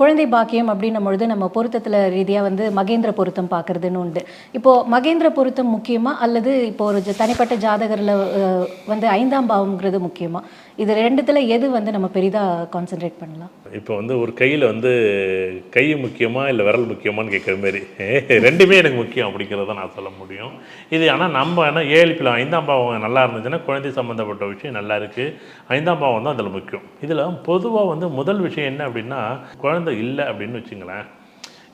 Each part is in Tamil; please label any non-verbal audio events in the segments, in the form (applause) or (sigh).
குழந்தை பாக்கியம் அப்படின்னும் பொழுது நம்ம பொருத்தத்தில் ரீதியாக வந்து மகேந்திர பொருத்தம் பார்க்கறதுன்னு உண்டு. இப்போது மகேந்திர பொருத்தம் முக்கியமா அல்லது இப்போ ஒரு தனிப்பட்ட ஜாதகரில் வந்து ஐந்தாம் பாவம்ங்கிறது முக்கியமா? இது ரெண்டுத்தில் எது வந்து நம்ம பெரிதாக கான்சென்ட்ரேட் பண்ணலாம்? இப்போ வந்து ஒரு கையில் வந்து கை முக்கியமா இல்லை விரல் முக்கியமான்னு கேட்குற மாதிரி (laughs) ரெண்டுமே எனக்கு முக்கியம் அப்படிங்கிறத நான் சொல்ல முடியும். இது ஆனால் நம்ம என்ன ஏழு பிள்ளை ஐந்தாம் பாவம் நல்லா இருந்துச்சுன்னா குழந்தை சம்மந்தப்பட்ட விஷயம் நல்லா இருக்குது ஐந்தாம் பாவம் தான் அதில் முக்கியம். இதில் பொதுவாக வந்து முதல் விஷயம் என்ன அப்படின்னா குழந்தை இல்லை அப்படின்னு வச்சுங்களேன்.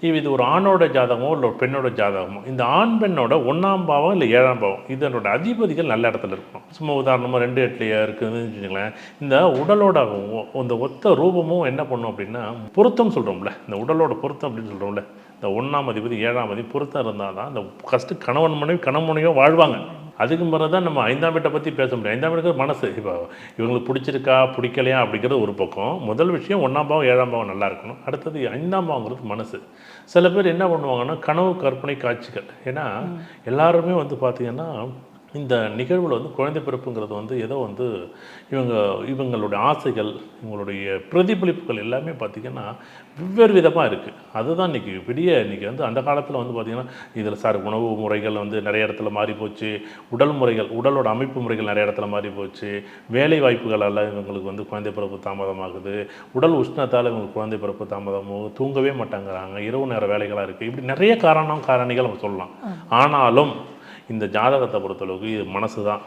இது ஒரு ஆணோட ஜாதகமோ இல்லை ஒரு பெண்ணோட ஜாதகமோ? இந்த ஆண் பெண்ணோட ஒன்றாம் பாவம் இல்லை ஏழாம் பாவம்? இதனோட அதிபதிகள் நல்ல இடத்துல இருக்கணும். சும்மா உதாரணமாக ரெண்டு எட்லையா இருக்குதுன்னு வச்சுங்களேன். இந்த உடலோட இந்த ஒத்த ரூபமும் என்ன பண்ணும் அப்படின்னா பொருத்தம் சொல்கிறோம்ல இந்த உடலோட பொருத்தம் அப்படின்னு சொல்கிறோம்ல இந்த ஒன்றாம் அதிபதி ஏழாம் அதிபதி பொருத்தம் இருந்தால் தான் இந்த ஃபஸ்ட்டு கணவன் மனைவி கணவனையோ வாழ்வாங்க. அதுக்கு பிறகு தான் நம்ம ஐந்தாம் வீட்டை பற்றி பேச முடியும். ஐந்தாம் வீட்டுக்கு மனசு. இப்போ இவங்களுக்கு பிடிச்சிருக்கா பிடிக்கலையா அப்படிங்கிறது ஒரு பக்கம். முதல் விஷயம் ஒன்றாம் பாவம் ஏழாம் பாவம் நல்லா இருக்கணும். அடுத்தது ஐந்தாம் பாவங்கிறது மனசு. சில பேர் என்ன பண்ணுவாங்கன்னா கனவு கற்பனை காட்சிகள். ஏன்னா எல்லாருமே வந்து பார்த்திங்கன்னா இந்த நிகழ்வில் வந்து குழந்தை பிறப்புங்கிறது வந்து ஏதோ வந்து இவங்க இவங்களுடைய ஆசைகள் இவங்களுடைய பிரதிபலிப்புகள் எல்லாமே பார்த்திங்கன்னா வெவ்வேறு விதமாக இருக்குது அதுதான் இன்றைக்கி விடிய இன்றைக்கி வந்து அந்த காலத்தில் வந்து பார்த்திங்கன்னா இதில் சார் உணவு முறைகள் வந்து நிறைய இடத்துல மாறி போச்சு. உடல் முறைகள் உடலோட அமைப்பு முறைகள் நிறைய இடத்துல மாறி போச்சு. வேலை வாய்ப்புகளால் இவங்களுக்கு வந்து குழந்தை பிறப்பு தாமதமாகுது. உடல் உஷ்ணத்தால் இவங்களுக்கு குழந்தை பிறப்பு தாமதமாகும் தூங்கவே மாட்டாங்கிறாங்க. இரவு நேர வேலைகளாக இருக்குது இப்படி நிறைய காரணம் காரணிகள் நம்ம சொல்லலாம். ஆனாலும் இந்த ஜாதகத்தை பொறுத்தளவுக்கு இது மனசு தான்